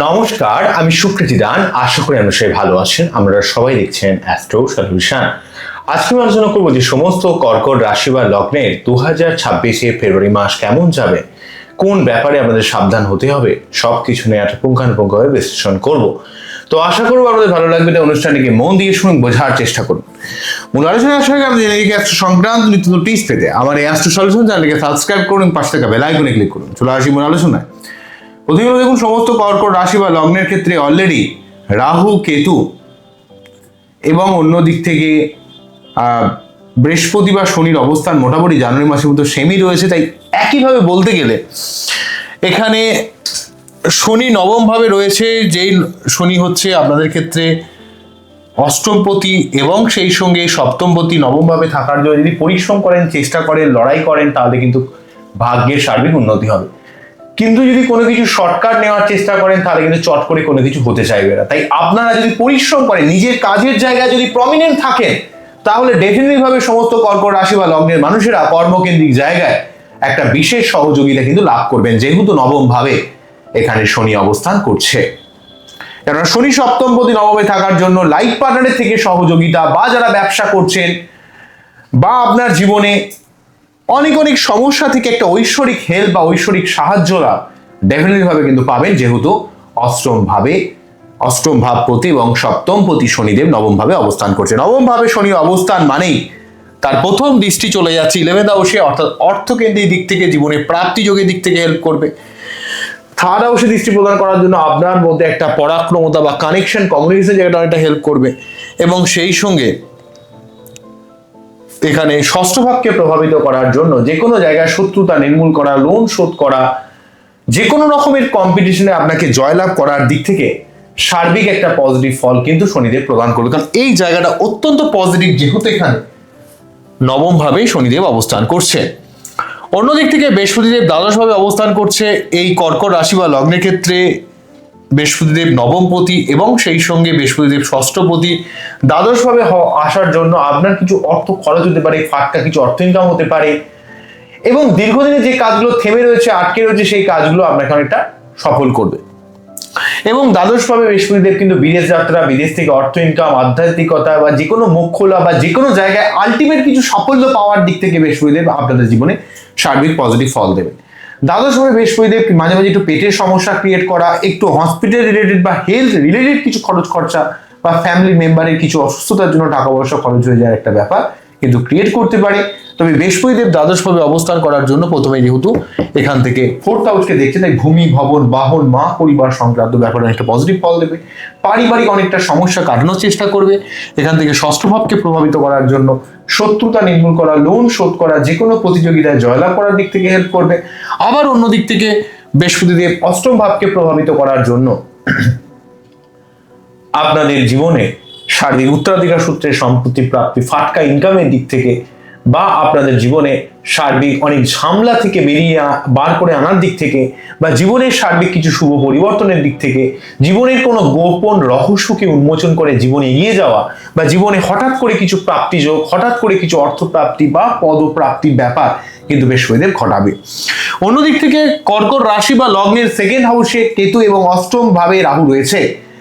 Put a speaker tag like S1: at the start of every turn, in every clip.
S1: নমস্কার, আমি সুকৃতি দান। আশা করি আমরা সবাই ভালো আছেন। আমরা সবাই দেখছেন অ্যাস্ট্রো সলিউশন। আজকে আলোচনা করব যে সমস্ত কর্কট রাশি বা লগ্নের দু হাজার ছাব্বিশে ফেব্রুয়ারি মাস কেমন যাবে, কোন ব্যাপারে আমাদের সাবধান হতে হবে সব কিছু নিয়ে একটা পুঙ্খানুপুঙ্খভাবে বিশ্লেষণ করব। তো আশা করব আপনাদের ভালো লাগবে, তাই অনুষ্ঠানটিকে মন দিয়ে শুনুন, বোঝার চেষ্টা করুন। মূল আলোচনা আসার আগে আমাদের এই অ্যাস্ট্রো সংক্রান্ত নিত্য টিপস পেতে। আমার এই অ্যাস্ট্রো সলিউশন চ্যানেলকে সাবস্ক্রাইব করুন, পাশে থাকা বেল আইকনে ক্লিক করুন। চলে আসি মূল আলোচনায়। প্রথমে দেখুন সমস্ত কর্কট রাশি বা লগ্নের ক্ষেত্রে অলরেডি রাহু, কেতু এবং অন্য দিক থেকে বৃহস্পতি বা শনির অবস্থান মোটামুটি জানুয়ারি মাসের মতো সেমই রয়েছে, তাই একইভাবে বলতে গেলে এখানে শনি নবম ভাবে রয়েছে, যেই শনি হচ্ছে আপনাদের ক্ষেত্রে অষ্টমপতি এবং সেই সঙ্গে সপ্তমপতি নবমভাবে থাকার জন্য যদি পরিশ্রম করেন, চেষ্টা করেন, লড়াই করেন, তাহলে কিন্তু ভাগ্যের সার্বিক উন্নতি হবে। কিন্তু যদি কোনো কিছু শর্টকাট নেওয়ার চেষ্টা করেন, তাহলে কিন্তু চট করে কোনো কিছু হতে চাইবে না। তাই আপনারা যদি পরিশ্রম করেন, নিজের কাজের জায়গায় যদি প্রমিনেন্ট থাকেন, তাহলে ডেফিনেটলি ভাবে সমস্ত কর্কট রাশি বা লগ্নের মানুষেরা কর্মকেন্দ্রিক জায়গায় একটা বিশেষ সহযোগিতা কিন্তু লাভ করবেন, যেহেতু নবম ভাবে এখানে শনি অবস্থান করছে। কেননা শনি সপ্তম প্রতি নবমে থাকার জন্য লাইফ পার্টনারের থেকে সহযোগিতা বা যারা ব্যবসা করছেন বা আপনার জীবনে অনেক অনেক সমস্যা থেকে একটা ঐশ্বরিক হেল্প বা ঐশ্বরিক সাহায্য লাভ ডেফিনেটলি ভাবে কিন্তু পাবেন, যেহেতু অষ্টম ভাবে ভাবপতি এবং সপ্তম প্রতি শনিদেব নবম ভাবে অবস্থান করছে। নবম ভাবে শনির অবস্থান মানেই তার প্রথম দৃষ্টি চলে যাচ্ছে ইলেভেন্থ হাউসে অর্থাৎ অর্থকেন্দ্রিক দিক থেকে জীবনে প্রাপ্তি যোগের দিক থেকে হেল্প করবে। থার্ড হাউসে দৃষ্টি প্রদান করার জন্য আপনার মধ্যে একটা পরাক্রমতা বা কানেকশন কমিউনিকেশন জায়গাটা অনেকটা হেল্প করবে। এবং সেই সঙ্গে এখানে ষষ্ঠ ভাবকে প্রভাবিত করার জন্য যে কোনো জায়গায় শত্রুতা নির্মূল করা লোন শোধ করা, যে কোনো রকমের কম্পিটিশনে আপনাকে জয়লাভ করার দিক থেকে সার্বিক একটা পজিটিভ ফল কিন্তু শনিদেব প্রদান করবে কারণ এই জায়গাটা অত্যন্ত পজিটিভ যেহেতু এখানে নবম ভাবেই শনিদেব অবস্থান করছে। অন্যদিক থেকে বৃহস্পতিদেব দ্বাদশভাবে অবস্থান করছে। এই কর্কট রাশি বা লগ্নের ক্ষেত্রে বৃহস্পতিদেব নবমপতি এবং সেই সঙ্গে বৃহস্পতিদেব ষষ্ঠপতি। দ্বাদশভাবে আসার জন্য আপনার কিছু অর্থ খরচ হতে পারে, ফাটকা কিছু অর্থ ইনকাম হতে পারে এবং দীর্ঘদিনে যে কাজগুলো থেমে রয়েছে, আটকে রয়েছে, সেই কাজগুলো আপনাকে অনেকটা সফল করবে। এবং দ্বাদশভাবে বৃহস্পতিদেব কিন্তু বিদেশ যাত্রা, বিদেশ থেকে অর্থ ইনকাম আধ্যাত্মিকতা বা যে কোনো মুখ খোলা বা যে কোনো জায়গায় আলটিমেট কিছু সাফল্য পাওয়ার দিক থেকে বৃহস্পতিদেব আপনাদের জীবনে সার্বিক পজিটিভ ফল দেবে দ্বাদশভাবে বৃহস্পতিদেব মাঝে মাঝে একটু পেটের সমস্যা ক্রিয়েট করা, একটু হসপিটাল রিলেটেড বা হেলথ রিলেটেড কিছু খরচ খরচা বা ফ্যামিলি মেম্বারের কিছু অসুস্থতার জন্য টাকা পয়সা খরচ হয়ে যাওয়ার একটা ব্যাপার। কিন্তু ক্রিয়েট করতে পারে। তবে বৃহস্পতিদেব দ্বাদশভাবে অবস্থান করার জন্য প্রথমে যেহেতু এখান থেকে ফোর্থ হাউসকে দেখছে, তাই ভূমি, ভবন, বাহন, মা, পরিবার সংক্রান্ত ব্যাপারে একটা পজিটিভ ফল দেবে। পারিবারিক অনেকটা সমস্যা কাটানোর চেষ্টা করবে। এখান থেকে ষষ্ঠ ভাবকে প্রভাবিত করার জন্য শত্রুতা নির্মূল করা লোন শোধ করা যে কোনো প্রতিযোগিতায় জয়লাভ করার দিক থেকে হেল্প করবে। আবার অন্য দিক থেকে বৃহস্পতিদেব অষ্টম ভাবকে প্রভাবিত করার জন্য আপনাদের জীবনে সার্বিক উত্তরাধিকার সূত্রে সম্পত্তি প্রাপ্তি ফাটকা ইনকামের দিক থেকে বা আপনাদের জীবনে সার্বিক অনেক ঝামলা থেকে বেরিয়ে বার করে আনার দিক থেকে বা জীবনের সার্বিক কিছু শুভ পরিবর্তনের দিক থেকে জীবনের কোনো গোপন রহস্যকে উন্মোচন করে জীবনে এগিয়ে যাওয়া বা জীবনে হঠাৎ করে কিছু প্রাপ্তি যোগ, হঠাৎ করে কিছু অর্থপ্রাপ্তি বা পদপ্রাপ্তির ব্যাপার কিন্তু বেশ বৃহস্পতিদেব ঘটাবে। অন্যদিক থেকে কর্কট রাশি বা লগ্নের সেকেন্ড হাউসে কেতু এবং অষ্টম ভাবে রাহু রয়েছে।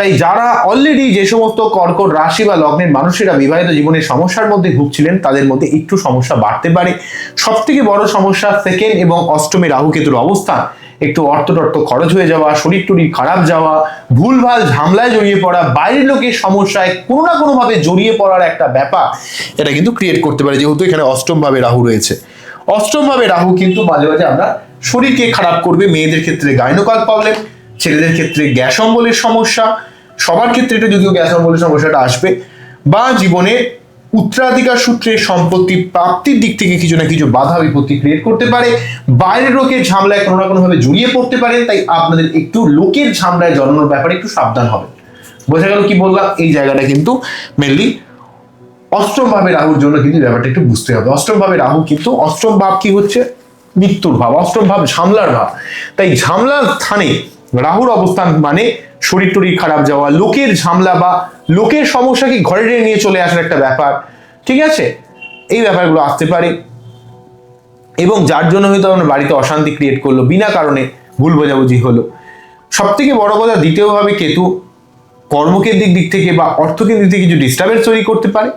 S1: তাই যারা অলরেডি যে সমস্ত কর্কট রাশি বা লগ্নের মানুষেরা বিবাহিত জীবনের সমস্যার মধ্যে ভুগছিলেন, তাদের মধ্যে একটু সমস্যা বাড়তে পারে। সব থেকে বড় সমস্যা সেকেন্ড এবং অষ্টমে রাহু কেতুর অবস্থান। একটু অর্থ টর্থ খরচ হয়ে যাওয়া, শরীর টরির খারাপ যাওয়া, ভুলভাল ঝামলায় জড়িয়ে পড়া, বাইরের লোকের সমস্যায় কোনো না কোনো ভাবে জড়িয়ে পড়ার একটা ব্যাপার, এটা কিন্তু ক্রিয়েট করতে পারে। যেহেতু এখানে অষ্টম ভাবে রাহু রয়েছে। অষ্টম ভাবে রাহু কিন্তু মাঝে মাঝে আমরা শরীরকে খারাপ করবে, মেয়েদের ক্ষেত্রে গাইনোকাল প্রবলেম ছেলেদের ক্ষেত্রে গ্যাস অম্বলের সমস্যা সবার ক্ষেত্রে এটা যদিও গ্যাস অম্বলের সমস্যাটা আসবে, বা জীবনে উত্তরাধিকার সূত্রে সম্পত্তি প্রাপ্তির দিক থেকে কিছু না কিছু বাধা বিপত্তি ক্রিয়েট করতে পারে, বাইরের লোকের ঝামলায় কোনো না কোনো ভাবে জড়িয়ে পড়তে পারেন তাই আপনাদের একটু লোকের ঝামলায় জন্মানোর ব্যাপারে একটু সাবধান হবে বোঝা গেল কি বললাম? এই জায়গাটা কিন্তু মেনলি অষ্টম ভাবে রাহুর জন্য কিন্তু ব্যাপারটা একটু বুঝতে হবে। অষ্টম ভাবে রাহু কিন্তু, অষ্টম ভাব কি হচ্ছে? মৃত্যুর ভাব, অষ্টম ভাব ঝামলার ভাব। তাই ঝামলার স্থানে রাহুর অবস্থান মানে শরীর টরীর খারাপ যাওয়া, লোকের ঝামলা বা লোকের সমস্যাকে ঘরে টেনে নিয়ে চলে আসার একটা ব্যাপার, ঠিক আছে? এই ব্যাপারগুলো আসতে পারে। এবং যার জন্য হয়তো আপনার বাড়িতে অশান্তি ক্রিয়েট করল, বিনা কারণে ভুল বোঝাবুঝি হলো। সব থেকে বড় কথা দ্বিতীয়ভাবে কেতু কর্মকেন্দ্রিক দিক থেকে বা অর্থকেন্দ্রিক দিকে কিছু ডিস্টার্বেন্স তৈরি করতে পারে।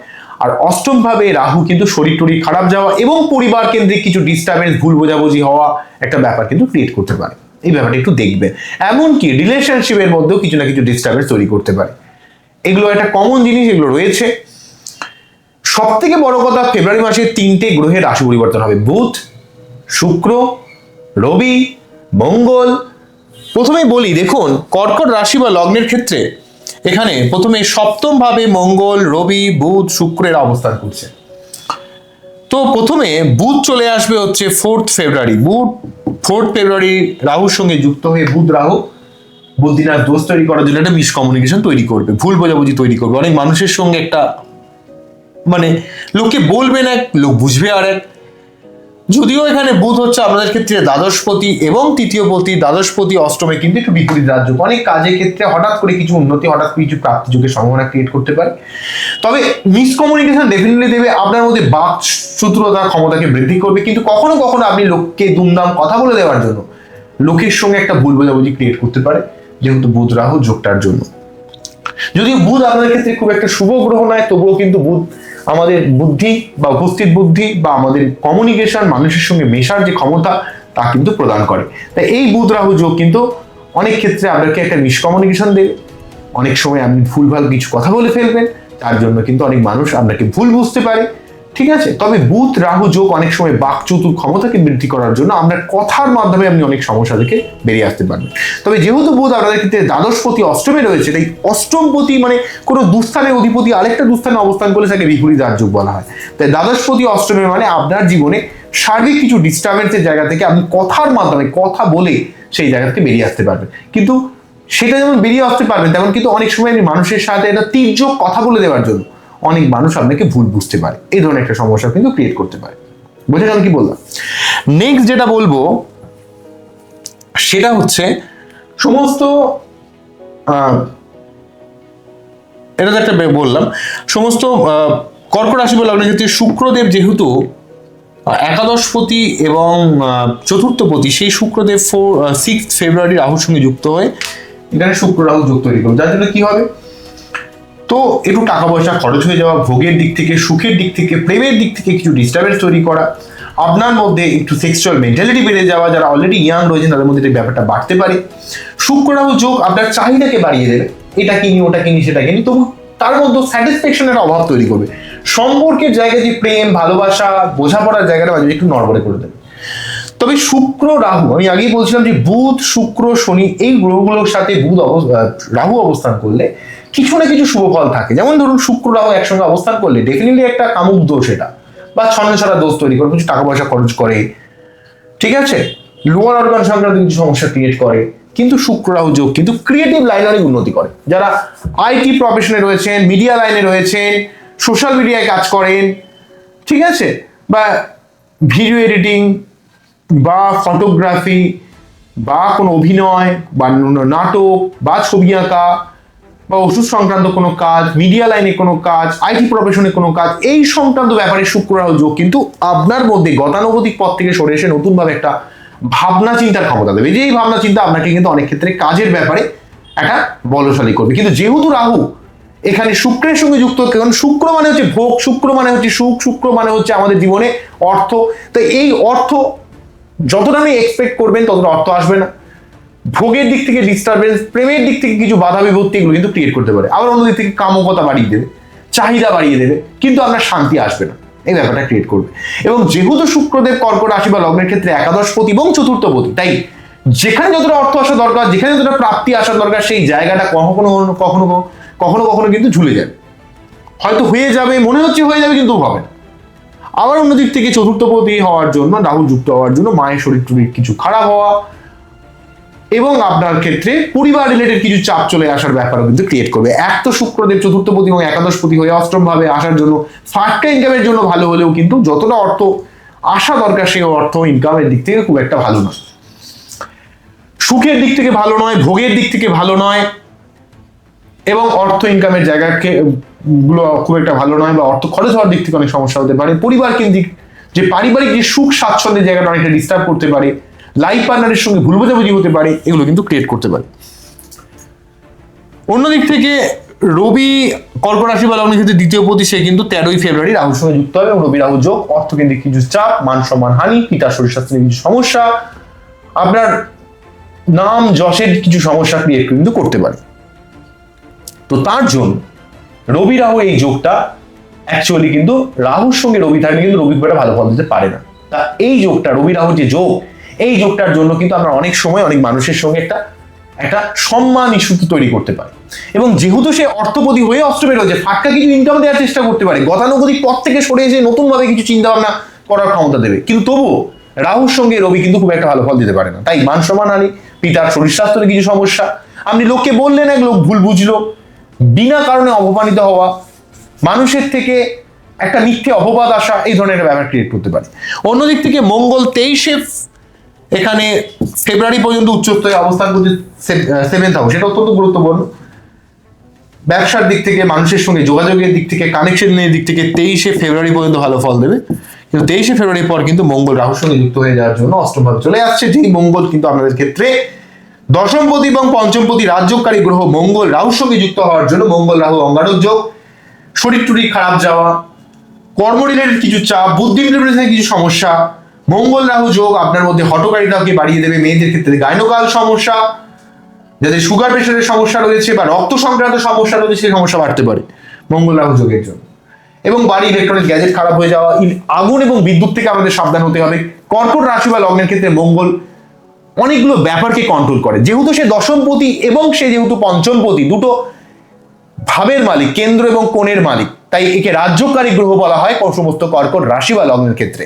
S1: আর অষ্টম ভাবে রাহু কিন্তু শরীর টরীর খারাপ যাওয়া এবং পরিবার কেন্দ্রিক কিছু ডিস্টার্বেন্স ভুল বোঝাবুঝি হওয়া একটা ব্যাপার কিন্তু ক্রিয়েট করতে পারে। এই ব্যাপারটা একটু দেখবে। এমনকি রিলেশনশিপের মধ্যেও কিছু না কিছু ডিস্টার্বেন্স তৈরি করতে পারে। এগুলো একটা কমন জিনিস, এগুলো রয়েছে। সব থেকে বড় কথা ফেব্রুয়ারি মাসে তিনটে গ্রহের রাশি পরিবর্তন হবে। বুধ, শুক্র, রবি, মঙ্গল। প্রথমেই বলি, দেখুন, কর্কট রাশি বা লগ্নের ক্ষেত্রে এখানে প্রথমে সপ্তম ভাবে মঙ্গল, রবি, বুধ, শুক্রের অবস্থান করছে। তো প্রথমে বুধ চলে আসবে হচ্ছে ফোর্থ ফেব্রুয়ারি বুধ ফোর্থ ফেব্রুয়ারি রাহুর সঙ্গে যুক্ত হয়ে বুধ রাহু বুদ্ধিনার দোষ তৈরি করার জন্য একটা মিসকমিউনিকেশন তৈরি করবে, ভুল বোঝাবুঝি তৈরি করবে। অনেক মানুষের সঙ্গে একটা মানে লোককে বলবে এক লোক বুঝবে আর এক। যদিও এখানে বুধ হচ্ছে আপনাদের ক্ষেত্রে দ্বাদশপতি এবং তৃতীয়পতি দ্বাদশপতি অষ্টমে কিন্তু একটু বিপরীত রাজ্য। অনেক কাজের ক্ষেত্রে হঠাৎ করে কিছু উন্নতি, হঠাৎ করে কিছু প্রাপ্তি যুগের সম্ভাবনা ক্রিয়েট করতে পারে। তবে মিসকমিউনিকেশন ডেফিনেটলি দেবে, আপনার মধ্যে বাক সূত্রতার ক্ষমতাকে বৃদ্ধি করবে। কিন্তু কখনো কখনো আপনি লোককে দুমদাম কথা বলে দেওয়ার জন্য, লোকের সঙ্গে একটা ভুল বোঝাবুঝি ক্রিয়েট করতে পারে, যেহেতু বুধ রাহু যোগটার জন্য। যদিও বুধ আপনাদের ক্ষেত্রে খুব একটা শুভ গ্রহ নয়, তবুও কিন্তু বুধ আমাদের বুদ্ধি বা উপস্থিত বুদ্ধি বা আমাদের কমিউনিকেশন মানুষের সঙ্গে মেশার যে ক্ষমতা, তা কিন্তু প্রদান করে। তাই এই বুধ রাহু যোগ কিন্তু অনেক ক্ষেত্রে আপনাকে একটা মিসকমিউনিকেশন দেবে। অনেক সময় আপনি ভুলভাল কিছু কথা বলে ফেলবেন, তার জন্য কিন্তু অনেক মানুষ আপনাকে ভুল বুঝতে পারে। ঠিক আছে? তবে বুধ রাহু, যোগ অনেক সময় বাকচতুর ক্ষমতাকে বৃদ্ধি করার জন্য আপনার কথার মাধ্যমে আপনি অনেক সমস্যা থেকে বেরিয়ে আসতে পারবেন। তবে যেহেতু বুধ আপনাদের ক্ষেত্রে দ্বাদশপতি, অষ্টমে রয়েছে, তাই অষ্টমপতি মানে কোনো দুস্থানের অধিপতি আরেকটা দুস্থানে অবস্থান করলে তাকে বিপরীত যোগ বলা হয়। তাই দ্বাদশপতি, অষ্টমে মানে আপনার জীবনে সার্বিক কিছু ডিস্টার্বেন্সের জায়গা থেকে আপনি কথার মাধ্যমে কথা বলে সেই জায়গা থেকে বেরিয়ে আসতে পারবেন। কিন্তু সেটা যেমন বেরিয়ে আসতে পারবেন, তেমন কিন্তু অনেক সময় আপনি মানুষের সাথে একটা তীর্যক কথা বলে দেওয়ার জন্য অনেক মানুষ আপনাকে ভুল বুঝতে পারে। এই ধরনের একটা সমস্যা কিন্তু ক্রিয়েট করতে পারে। বুঝে গেল কি বললাম? নেক্সট যেটা বলব, সেটা হচ্ছে সমস্ত এটা তো একটা বললাম, সমস্ত কর্কট রাশি বা লগ্নের ক্ষেত্রে শুক্রদেব যেহেতু, একাদশপতি এবং চতুর্থপতি, সেই শুক্রদেব ফোর সিক্স ফেব্রুয়ারি রাহুর সঙ্গে যুক্ত হয়ে, এখানে শুক্র রাহু যোগ তৈরি করবে। যার জন্য কি হবে? তো একটু টাকা পয়সা খরচ হয়ে যাওয়া, ভোগের দিক থেকে, সুখের দিক থেকে, প্রেমের দিক থেকে কিছু ডিস্টার্বেন্স তৈরি করা, আপনার মধ্যে একটু সেক্সুয়াল মেন্টালিটি বেড়ে যাওয়া, যারা অলরেডি ইয়াং রয়েছেন তাদের মধ্যে এই ব্যাপারটা বাড়তে পারে। শুক্র রাহু যোগ আপনার চাহিদাকে বাড়িয়ে দেবে। এটা কিনি, ওটা কিনি, সেটা কিনি, তবু তার মধ্যে স্যাটিসফ্যাকশনের অভাব তৈরি করবে। সম্পর্কের জায়গায় যে প্রেম, ভালোবাসা, বোঝাপড়ার জায়গাটা একটু নড়বড়ে করে দেবে। তবে শুক্র রাহু, আমি আগেই বলছিলাম যে বুধ, শুক্র, শনি এই গ্রহগুলোর সাথে বুধ রাহু অবস্থান করলে কিছু না কিছু শুভ ফল থাকে। যেমন ধরুন শুক্র, রাহু একসঙ্গে অবস্থান করলে ডেফিনেটলি একটা কামুক দোষ এটা, বা ছন্ন ছড়া দোষ তৈরি করে, কিছু টাকা পয়সা খরচ করে। ঠিক আছে? লোয়ার অর্গান সংক্রান্ত কিছু সমস্যা ক্রিয়েট করে, কিন্তু শুক্র, রাহু যোগ কিন্তু ক্রিয়েটিভ লাইনে অনেক উন্নতি করে। যারা আইটি প্রফেশনে রয়েছেন মিডিয়া লাইনে রয়েছেন সোশ্যাল মিডিয়ায় কাজ করেন, ঠিক আছে? বা ভিডিও এডিটিং বা ফটোগ্রাফি বা কোনো অভিনয়, বা নাটক, বা ছবি আঁকা, বা ওষুধ সংক্রান্ত কোনো কাজ মিডিয়া লাইনে কোনো কাজ আইটি প্রফেশনে কোনো কাজ, এই সংক্রান্ত ব্যাপারে শুক্র যোগ। কিন্তু আপনার মধ্যে গতানুগতিক পথ থেকে সরে এসে নতুনভাবে একটা ভাবনা চিন্তার ক্ষমতা দেবে। যে এই ভাবনা চিন্তা আপনাকে কিন্তু অনেক ক্ষেত্রে কাজের ব্যাপারে একটা বলশালী করবে। কিন্তু যেহেতু রাহু, এখানে শুক্রের সঙ্গে যুক্ত, কারণ শুক্র মানে হচ্ছে ভোগ, শুক্র মানে হচ্ছে সুখ, শুক্র মানে হচ্ছে আমাদের জীবনে অর্থ। তো এই অর্থ যতটা আপনি এক্সপেক্ট করবেন, ততটা অর্থ আসবে না। ভোগের দিক থেকে ডিস্টারবেন্স প্রেমের দিক থেকে কিছু বাধা বিভক্তি এগুলো কিন্তু ক্রিয়েট করতে পারে। আবার অন্য দিক থেকে কামকতা বাড়িয়ে দেবে, চাহিদা বাড়িয়ে দেবে, কিন্তু আপনার শান্তি আসবে না। এই ব্যাপারটা ক্রিয়েট করবে। এবং যেহেতু শুক্রদেব, কর্কট রাশি বা লগ্নের ক্ষেত্রে একাদশপতি এবং চতুর্থপতি তাই যেখানে যতটা অর্থ আসা দরকার, যেখানে যতটা প্রাপ্তি আসা দরকার, সেই জায়গাটা কখনো কখনো কখনো কখনো কখনো কিন্তু ঝুলে যাবে। হয়তো হয়ে যাবে, মনে হচ্ছে হয়ে যাবে, কিন্তু হবে না। আবার অন্যদিক থেকে চতুর্থপতি হওয়ার জন্য, রাহুল যুক্ত হওয়ার জন্য, মায়ের শরীর টরীর কিছু খারাপ হওয়া, এবং আপনার ক্ষেত্রে পরিবার রিলেটেড কিছু চাপ চলে আসার ব্যাপারও কিন্তু ক্রিয়েট করবে। এক তো শুক্রদেব চতুর্থপতি এবং একাদশপতি হয়ে অষ্টম ভাবে আসার জন্য ফার্স্ট ইনকামের জন্য ভালো হলেও কিন্তু যতটা অর্থ আসা দরকার, সেই অর্থ ইনকামের দিক থেকে খুব একটা ভালো নয়। সুখের দিক থেকে ভালো নয়, ভোগের দিক থেকে ভালো নয়, এবং অর্থ ইনকামের জায়গাকে গুলো খুব একটা ভালো নয় বা অর্থ খরচ হওয়ার দিক থেকে অনেক সমস্যা হতে পারে। পরিবার কেন্দ্রিক যে পারিবারিক যে সুখ স্বাচ্ছন্দ্যের জায়গাটা অনেকটা ডিস্টার্ব করতে পারে
S2: লাইফ পার্টনারের সঙ্গে ভুল বোঝাবুঝি হতে পারে, এগুলো কিন্তু ক্রিয়েট করতে পারে। অন্যদিক থেকে রবি কর্কট রাশি বা লগ্নের ক্ষেত্রে দ্বিতীয় পতি, সে কিন্তু তেরোই ফেব্রুয়ারি রাহুর সঙ্গে যুক্ত হবে এবং রবি রাহু যোগ, অর্থকেন্দ্রিক কিছু চাপ, মান সম্মান হানি, পিতার শরীর স্বাস্থ্যের কিছু সমস্যা, আপনার নাম, যশের কিছু সমস্যা ক্রিয়েট কিন্তু করতে পারে। তো তার জন্য রবি রাহু এই যোগটা অ্যাকচুয়ালি কিন্তু রাহুর সঙ্গে রবি থাকলে কিন্তু রবি খুব ভালো ফল দিতে পারে না। তা এই যোগটা রবি রাহুর যে যোগ, এই যোগটার জন্য কিন্তু আমরা অনেক সময় অনেক মানুষের সঙ্গে একটা একটা সম্মান ইস্যু তৈরি করতে পারি। এবং যেহেতু সে অর্থপতি হয়ে অষ্টমে রয়েছে ফাটকা কিছু ইনকাম দেওয়ার চেষ্টা করতে পারে, গতানুগতিক পথ থেকে সরে এসে নতুনভাবে কিছু চিন্তা ভাবনা করার ক্ষমতা দেবে। কিন্তু তবুও রাহুর সঙ্গে রবি কিন্তু খুব একটা ভালো ফল দিতে পারে না। তাই মান সম্মান আনি, পিতার শরীর স্বাস্থ্যের কিছু সমস্যা, আপনি লোককে বললেন, এক লোক ভুল বুঝলো বিনা কারণে অপমানিত হওয়া, মানুষের থেকে একটা মিথ্যে অপবাদ আসা, এই ধরনের একটা ব্যাপার ক্রিয়েট করতে পারে। অন্যদিক থেকে মঙ্গল তেইশে এখানে ফেব্রুয়ারি পর্যন্ত উচ্চস্তরে অবস্থান করছে সেভেন্থ হাউস এটা অত্যন্ত গুরুত্বপূর্ণ। ব্যবসার দিক থেকে মানুষের সঙ্গে যোগাযোগের দিক থেকে কানেকশনের দিক থেকে তেইশে ফেব্রুয়ারি পর্যন্ত ভালো ফল দেবে। কিন্তু তেইশে ফেব্রুয়ারির পর কিন্তু মঙ্গল রাহুর সঙ্গে যুক্ত হয়ে যাওয়ার জন্য অষ্টমভাবে চলে আসছে। যেই মঙ্গল কিন্তু আমাদের ক্ষেত্রে দশমপতি এবং পঞ্চমপতি রাজ্যকারী গ্রহ মঙ্গল রাহুর সঙ্গে যুক্ত হওয়ার জন্য মঙ্গল রাহু অঙ্গারক যোগ শরীর টুরি খারাপ যাওয়া কর্ম রিলেটেড কিছু চাপ, বুদ্ধি রিলেটেড কিছু সমস্যা, মঙ্গল রাহু যোগ আপনার মধ্যে হটকারিতাকে বাড়িয়ে দেবে, মেয়েদের ক্ষেত্রে গাইনোকাল সমস্যা, যাদের সুগার প্রেশারের সমস্যা রয়েছে বা রক্ত সংক্রান্ত সমস্যা রয়েছে, সেই সমস্যা বাড়তে পারে মঙ্গল রাহু যোগের জন্য। এবং বাড়ি ইলেকট্রনিক গ্যাজেট খারাপ হয়ে যাওয়া, আগুন এবং বিদ্যুৎ থেকে আমাদের সাবধান হতে হবে। কর্কট রাশি বা লগ্নের ক্ষেত্রে মঙ্গল অনেকগুলো ব্যাপারকে কন্ট্রোল করে। যেহেতু সে দশমপতি এবং সে যেহেতু পঞ্চমপতি, দুটো ভাবের মালিক, কেন্দ্র এবং কোণের মালিক। তাই একে রাজ্যকারী গ্রহ বলা হয় সমস্ত কর্কট রাশি বা লগ্নের ক্ষেত্রে।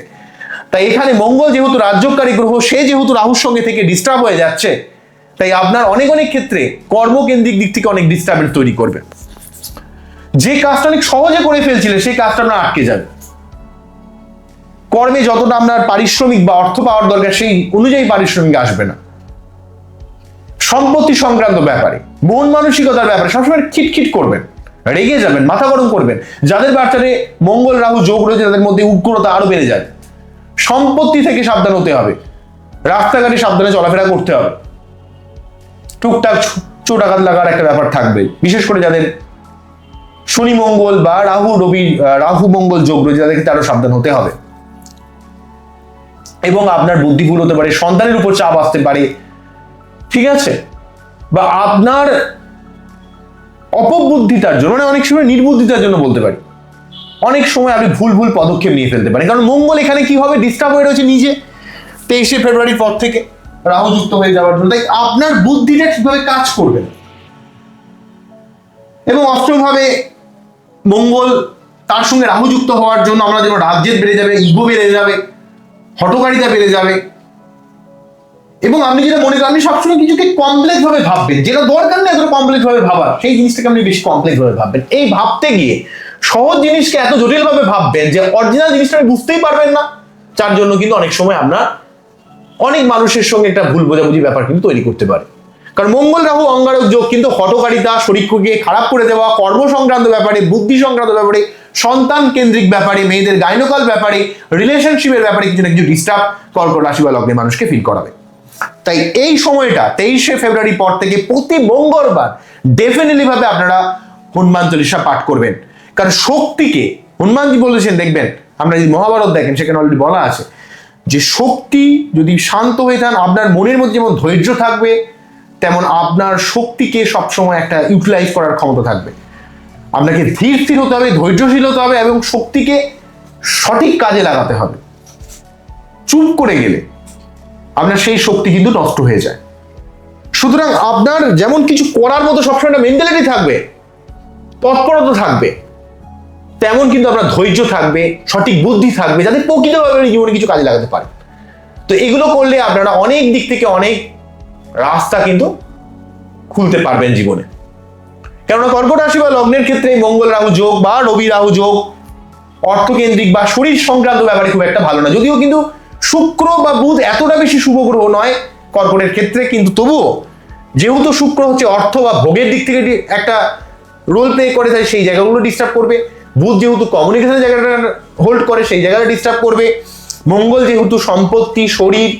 S2: তাই এখানে মঙ্গল যেহেতু রাজ্যকারী গ্রহ, সে যেহেতু রাহুর সঙ্গে থেকে ডিস্টার্ব হয়ে যাচ্ছে, তাই আপনার অনেক অনেক ক্ষেত্রে কর্মকেন্দ্রিক দিক থেকে অনেক ডিস্টার্বেন্স তৈরি করবে। যে কাজটা অনেক সহজে করে ফেলছিলেন সেই কাজটা আপনার আটকে যাবে। কর্মে যতটা আপনার পারিশ্রমিক বা অর্থ পাওয়ার দরকার, সেই অনুযায়ী পারিশ্রমিক আসবে না। সম্পত্তি সংক্রান্ত ব্যাপারে, মন মানসিকতার ব্যাপারে সবসময় খিটখিট করবেন, রেগে যাবেন, মাথা গরম করবেন। যাদের বাচ্চারে মঙ্গল রাহু যোগ রয়েছে, তাদের মধ্যে উগ্রতা আরও বেড়ে যায়। সম্পত্তি থেকে সাবধান হতে হবে। রাস্তাঘাটে সাবধানে চলাফেরা করতে হবে। টুকটাক চোট আঘাত লাগার একটা ব্যাপার থাকবে বিশেষ করে যাদের শনি মঙ্গল বা রাহু রবি রাহু মঙ্গল যোগ রয়েছে, তাদেরকে আরও সাবধান হতে হবে। এবং আপনার বুদ্ধি ভুল হতে পারে, সন্তানের উপর চাপ আসতে পারে। ঠিক আছে? বা আপনার অপবুদ্ধিতার জন্য মানে অনেক সময় নির্বুদ্ধিতার জন্য বলতে পারি। অনেক সময় আপনি ভুল ভুল পদক্ষেপ নিয়ে ফেলতে পারেন। কারণ মঙ্গল এখানে কি হবে? ডিস্টার্ব হয়ে রয়েছে নিজে। তেইশে ফেব্রুয়ারির পর থেকে রাহু যুক্ত হয়ে যাওয়ার জন্য। তাই আপনার বুদ্ধিটা ঠিকভাবে কাজ করবে? এবং অষ্টমভাবে মঙ্গল তার সঙ্গে রাহু যুক্ত হওয়ার জন্য আমরা যেন রাজ্যের বেড়ে যাবে, ইগো বেড়ে যাবে। হটকারিতা বেড়ে যাবে। এবং আপনি যেটা মনে করেন, আপনি সবসময় কিছুকে কমপ্লেক্স ভাবে ভাববেন। যেটা দরকার নেই এতটা কমপ্লেক্স ভাবে ভাবার, সেই জিনিসটাকে আপনি বেশি কমপ্লেক্স ভাবে ভাববেন। এই ভাবতে গিয়ে সহজ জিনিসকে এত জটিল ভাবে ভাববেন যে অরিজিনাল জিনিসটা আপনি বুঝতেই পারবেন না। যার জন্য কিন্তু অনেক সময় আপনার অনেক মানুষের সঙ্গে একটা ভুল বোঝাবুঝি ব্যাপার কিন্তু তৈরি করতে পারে। কারণ মঙ্গল রাহু, অঙ্গারক যোগ কিন্তু হটকারিতা শরীরকে খারাপ করে দেওয়া কর্ম সংক্রান্ত ব্যাপারে, বুদ্ধি সংক্রান্ত ব্যাপারে সন্তান কেন্দ্রিক ব্যাপারে, মেয়েদের গাইনোকাল ব্যাপারে রিলেশনশিপের ব্যাপারে কিছু না কিছু ডিস্টার্ব কর্কট রাশি বা লগ্নের মানুষকে ফিল করাবে। তাই এই সময়টা, তেইশে ফেব্রুয়ারি পর থেকে প্রতি মঙ্গলবার ডেফিনেটলি ভাবে আপনারা হনুমান চল্লিশা পাঠ করবেন। কারণ শক্তিকে হনুমানজি বলেছেন, দেখবেন, আমরা যদি মহাভারত দেখেন, সেখানে অলরেডি বলা আছে, যে শক্তি যদি শান্ত হয়ে যান আপনার মনের মধ্যে যেমন ধৈর্য থাকবে, তেমন আপনার শক্তিকে সবসময় একটা ইউটিলাইজ করার ক্ষমতা থাকবে। আপনাকে ধীর স্থির হতে হবে, ধৈর্যশীল হতে হবে এবং শক্তিকে সঠিক কাজে লাগাতে হবে। চুপ করে গেলে আপনার সেই শক্তি কিন্তু নষ্ট হয়ে যায়। সুতরাং আপনার যেমন কিছু করার মতো সবসময় একটা মেন্টালিটি থাকবে, তৎপরতা থাকবে, তেমন কিন্তু আপনার ধৈর্য থাকবে, সঠিক বুদ্ধি থাকবে, যাতে প্রকৃতভাবে জীবনে কিছু কাজে লাগাতে পারে তো এগুলো করলে আপনারা অনেক দিক থেকে অনেক রাস্তা কিন্তু খুলতে পারবেন জীবনে। কেননা কর্কট রাশি বা লগ্নের ক্ষেত্রে মঙ্গল রাহু যোগ বা রবি রাহু যোগ অর্থকেন্দ্রিক বা শরীর সংক্রান্ত ব্যাপারে খুব একটা ভালো না। যদিও কিন্তু শুক্র বা বুধ এতটা বেশি শুভ গ্রহ নয় কর্কটের ক্ষেত্রে, কিন্তু তবুও যেহেতু শুক্র হচ্ছে অর্থ বা ভোগের দিক থেকে একটা রোল প্লে করে, তাই সেই জায়গাগুলো ডিস্টার্ব করবে। বুধ যেহেতু কমিউনিকেশনের জায়গাটা হোল্ড করে, সেই জায়গাটা ডিস্টার্ব করবে। মঙ্গল যেহেতু সম্পত্তি, শরীর,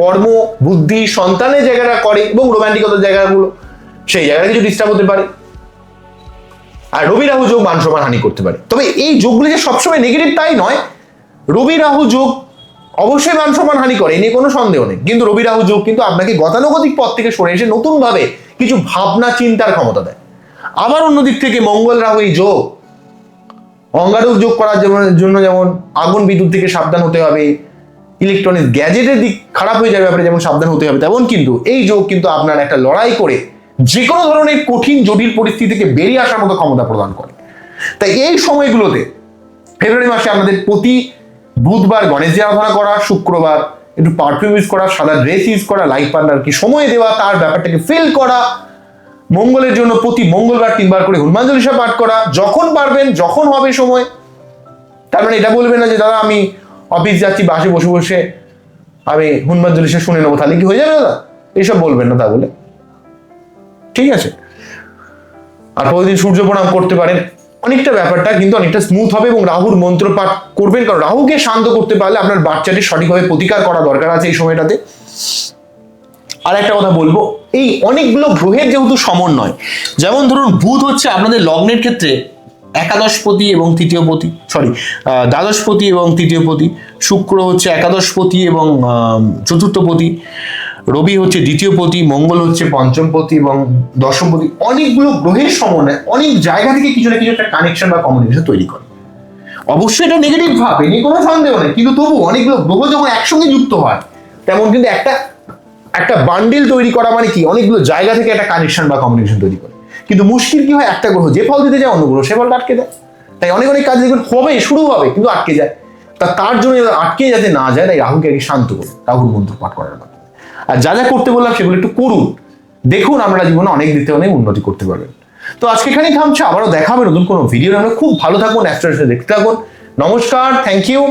S2: কর্ম, বুদ্ধি, সন্তানের জায়গাটা করে এবং রোমান্টিকতার জায়গাগুলো, সেই জায়গাটা কিছু ডিস্টার্ব হতে পারে। আর রবি রাহু যোগ মান সম্মান হানি করতে পারে। তবে এই যোগগুলি যে সবসময় নেগেটিভ তাই নয়। রবি রাহু যোগ অবশ্যই মান সম্মান হানি করে, এ নিয়ে কোনো সন্দেহ নেই। কিন্তু রবি রাহু যোগ কিন্তু আপনাকে গতানুগতিক পথ থেকে সরে এসে নতুনভাবে কিছু ভাবনা, চিন্তার ক্ষমতা দেয়। আবার অন্যদিক থেকে মঙ্গল রাহু এই যোগ, অঙ্গারক যোগ করার জন্য যেমন আগুন বিদ্যুৎ থেকে সাবধান হতে হবে ইলেকট্রনিক গ্যাজেটের দিক খারাপ হয়ে যাবে, ব্যাপারে যেমন সাবধান হতে হবে, তেমন কিন্তু এই যোগ কিন্তু আপনার একটা লড়াই করে যে কোনো ধরনের কঠিন, জটিল পরিস্থিতি থেকে বেরিয়ে আসার মতো ক্ষমতা প্রদান করে। তাই এই সময়গুলোতে ফেব্রুয়ারি মাসে আমাদের প্রতি বুধবার গণেশজি আরাধনা করা, শুক্রবার একটু পারফিউম ইউজ করা, সাদা ড্রেস ইউজ করা লাইফ পার্টনারকে সময় দেওয়া, তার ব্যাপারটাকে ফিল করা, মঙ্গলের জন্য প্রতি মঙ্গলবার তিনবার করে হনুমান চল্লিশা পাঠ করা, যখন পারবেন, যখন হবে সময়। তার মানে এটা বলবেন না যে, দাদা, আমি অফিস যাচ্ছি, বাসে বসে বসে আমি হনুমান চল্লিশা শুনে নেব, তাহলে কি হয়ে যাবে দাদা? এইসব বলবেন না তা বলে। ঠিক আছে। আর প্রতিদিন সূর্য প্রণাম করতে পারেন। অনেকটা ব্যাপারটা কিন্তু অনেকটা স্মুথ হবে এবং রাহুর মন্ত্র পাঠ করবেন। কারণ রাহুকে শান্ত করতে পারলে আপনার বাচ্চাটি সঠিকভাবে প্রতিকার করা দরকার আছে এই সময়টাতে। আর একটা কথা বলব, এই অনেকগুলো গ্রহের যেহেতু সমন্বয়, যেমন ধরুন বুধ হচ্ছে আপনাদের লগ্নের ক্ষেত্রে একাদশপতি এবং তৃতীয়পতি সরি দ্বাদশপতি এবং তৃতীয়পতি শুক্র হচ্ছে একাদশপতি এবং চতুর্থপতি রবি হচ্ছে দ্বিতীয়পতি মঙ্গল হচ্ছে পঞ্চমপতি এবং দশমপতি অনেকগুলো গ্রহের সমন্বয়, অনেক জায়গা থেকে কিছু না কিছু একটা কানেকশন বা কমিউনিকেশন তৈরি করে। অবশ্যই এটা নেগেটিভ ভাবে নিয়ে কোনো সন্দেহ নেই, কিন্তু তবু অনেকগুলো গ্রহ যখন একসঙ্গে যুক্ত হয়, তেমন কিন্তু একটা একটা বান্ডিল তৈরি করা মানে কি? অনেকগুলো জায়গা থেকে একটা কানেকশন বা কমিউনিকেশন তৈরি করে। কিন্তু মুশকিল কি হয়? একটা গ্রহ যে ফল দিতে যায়, অন্য গ্রহ সে ফলটা আটকে দেয়। তাই অনেক অনেক কাজ দেখবেন হবে, শুরু হবে, কিন্তু আটকে যায়। তা তার জন্য আটকে যাতে না যায়, তাই রাহুকে শান্ত করুন, রাহুর মন্ত্র পাঠ করার মাধ্যমে। আর যা যা করতে বললাম সেগুলো একটু করুন। দেখুন আমরা জীবনে অনেক দিতে অনেক উন্নতি করতে পারবেন। তো আজকে এখানেই থামছে, আবারও দেখাবে নতুন কোনো ভিডিও আমরা খুব ভালো থাকুন অ্যাস্ট্রোলজি দেখতে থাকুন। নমস্কার থ্যাংক ইউ